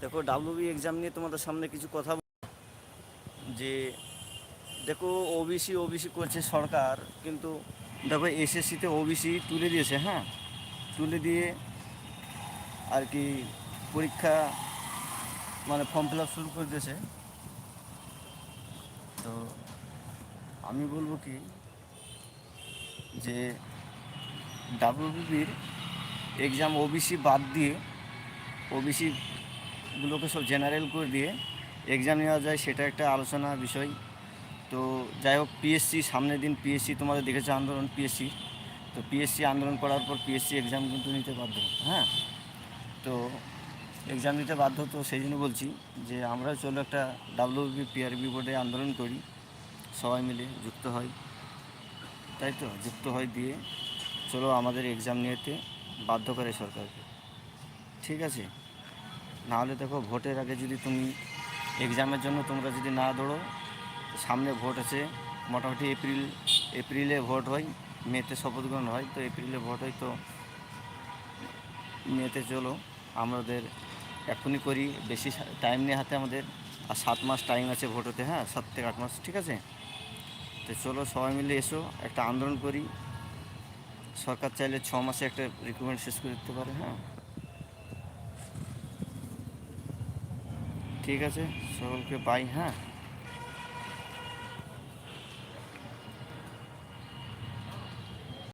দেখো WB exam নিয়ে তোমাদের সামনে কিছু কথা বল- যে, দেখো ওবিসি ওবিসি করছে সরকার, কিন্তু দেখো এসএসসিতে ওবিসি তুলে দিয়েছে হ্যাঁ? তুলে দিয়ে আর কি পরীক্ষা মানে ফর্ম ফিল শুরু করে দিয়েছে। তো আমি বলব কি, যে ডাব্লিউবিপির এক্সাম ওবিসি বাদ দিয়ে ওবিসিগুলোকে সব জেনারেল করে দিয়ে এক্সাম নেওয়া যায়, সেটা একটা আলোচনা বিষয়। তো যাই হোক পিএসসি সামনের দিন পিএসসি তোমাদের দেখেছ আন্দোলন পিএসসি তো পিএসসি আন্দোলন করার পর পিএসসি এক্সাম কিন্তু নিতে বাধ্য হ্যাঁ? তো এক্সাম নিতে বাধ্য, তো সেই জন্য বলছি যে আমরা চলো একটা ডাব্লিউবি পিআরবি বোর্ডে আন্দোলন করি, সবাই মিলে যুক্ত হয়। তাই তো? যুক্ত হয় দিয়ে চলো আমাদের এক্সাম নিয়েতে বাধ্য করে সরকারকে। ঠিক আছে? নাহলে দেখো ভোটের আগে যদি তুমি এক্সামের জন্য তোমরা যদি না দৌড়ো, সামনে ভোট আছে, মোটামুটি এপ্রিল, এপ্রিলে ভোট হয়, মেতে শপথ গ্রহণ হয়, তো এপ্রিলে ভোট হয় তো মেতে চলো। আমাদের এখনই করি, বেশি টাইম নেই হাতে আমাদের, আর সাত মাস টাইম আছে ভোট হতে হ্যাঁ? সাত থেকে আট মাস, ঠিক আছে? তো চলো সবাই মিলে এসো, একটা আন্দোলন করি। সরকার চাইলে ছ মাসে একটা রিক্রুটমেন্ট শেষ করে দিতে পারে হ্যাঁ? ঠিক আছে সকলকে বাই হ্যাঁ?